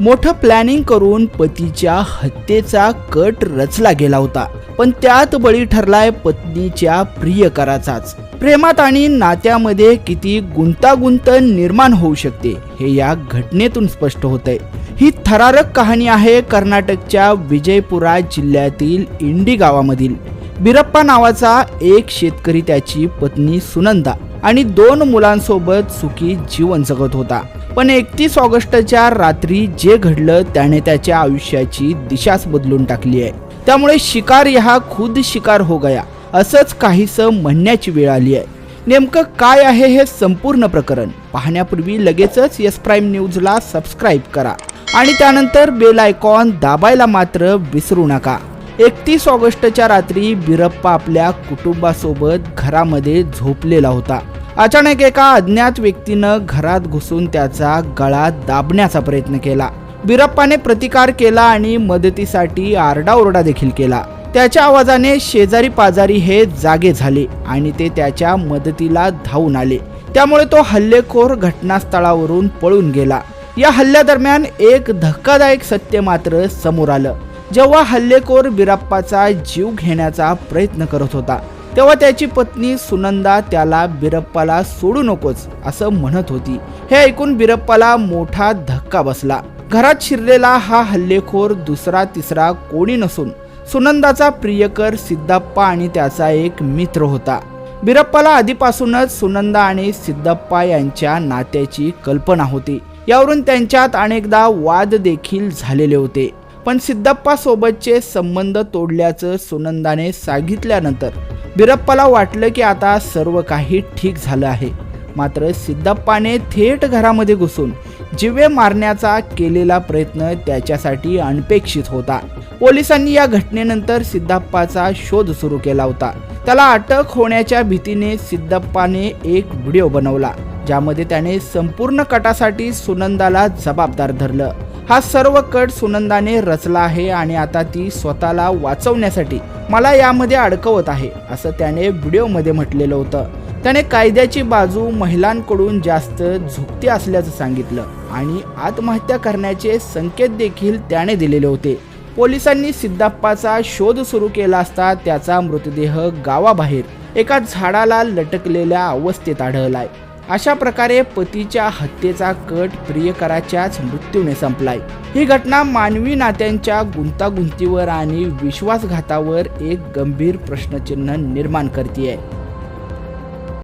मोठं प्लॅनिंग करून पतीच्या हत्येचा कट रचला गेला होता. पण त्यात बळी ठरलाय पत्नीच्या प्रियकराचाच. प्रेमात आणि नात्यामध्ये किती गुंतागुंत निर्माण होऊ शकते हे या घटनेतून स्पष्ट होतंय. ही थरारक कहाणी आहे कर्नाटकच्या विजयपुरा जिल्ह्यातील इंडी गावामधील. बिरप्पा नावाचा एक शेतकरी त्याची पत्नी सुनंदा आणि दोन मुलांसोबत सुखी जीवन जगत होता. पण एकतीस ऑगस्टच्या रात्री जे घडलं त्याने त्याच्या आयुष्याची दिशाच बदलून टाकली आहे. त्यामुळे शिकार हा खुद शिकार हो गया असंच काहीसं म्हणण्याची वेळ आली आहे. नेमकं काय आहे हे संपूर्ण प्रकरण? पाहण्यापूर्वी लगेचच यस प्राईम न्यूजला सबस्क्राईब करा आणि त्यानंतर बेल आयकॉन दाबायला मात्र विसरू नका. एकतीस ऑगस्टच्या रात्री बिरप्पा आपल्या कुटुंबासोबत घरामध्ये झोपलेला होता. अचानक एका अज्ञात व्यक्तीनं घरात घुसून त्याचा गळा दाबण्याचा प्रयत्न केला. बिरप्पाने प्रतिकार केला आणि मदतीसाठी आरडाओरडा देखील केला. त्याच्या आवाजाने शेजारी पाजारी हे जागे झाले आणि ते त्याच्या मदतीला धावून आले. त्यामुळे तो हल्लेखोर घटनास्थळावरून पळून गेला. या हल्ल्यादरम्यान एक धक्कादायक सत्य मात्र समोर आलं. जेव्हा हल्लेखोर बिराप्पाचा जीव घेण्याचा प्रयत्न करत होता तेव्हा त्याची पत्नी सुनंदा त्याला बिरप्पाला सोडू नकोस असं म्हणत होती. हे ऐकून बिरप्पाला मोठा धक्का बसला. घरात शिरलेला हा हल्लेखोर दुसरा तिसरा कोणी नसून सुनंदाचा प्रियकर सिद्धप्पा आणि त्याचा एक मित्र होता. बिरप्पाला आधीपासूनच सुनंदा आणि सिद्धप्पा यांच्या नात्याची कल्पना होती. यावरून त्यांच्यात अनेकदा वाद देखील झालेले होते. पण सिद्धप्पा सोबतचे संबंध तोडल्याचं सुनंदाने सांगितल्यानंतर बिरप्पाला वाटलं की आता सर्व काही ठीक झालं आहे. मात्र सिद्धप्पाने थेट घरामध्ये घुसून जिवे मारण्याचा केलेला प्रयत्न त्याच्यासाठी अनपेक्षित होता. पोलिसांनी या घटनेनंतर सिद्धप्पाचा शोध सुरू केला होता. त्याला अटक होण्याच्या भीतीने सिद्धप्पाने एक व्हिडिओ बनवला ज्यामध्ये त्याने संपूर्ण कटासाठी सुनंदाला जबाबदार धरलं. हा सर्व कट सुनंदाने रचला आहे आणि आता ती स्वतःला वाचवण्यासाठी मला यामध्ये अडकवत आहे असं त्याने व्हिडिओमध्ये म्हटलेलं होतं. त्याने कायद्याची बाजू महिलांकडून जास्त झुकती असल्याचं सांगितलं आणि आत्महत्या करण्याचे संकेत देखील त्याने दिलेले होते. पोलिसांनी सिद्धाप्पाचा शोध सुरू केला असता त्याचा मृतदेह गावाबाहेर एका झाडाला लटकलेल्या अवस्थेत आढळलाय. अशा प्रकारे पतीच्या हत्येचा कट प्रियकराच्याच मृत्यूने संपलाय. ही घटना मानवी नात्यांच्या गुंतागुंतीवर आणि विश्वासघातावर एक गंभीर प्रश्नचिन्ह निर्माण करते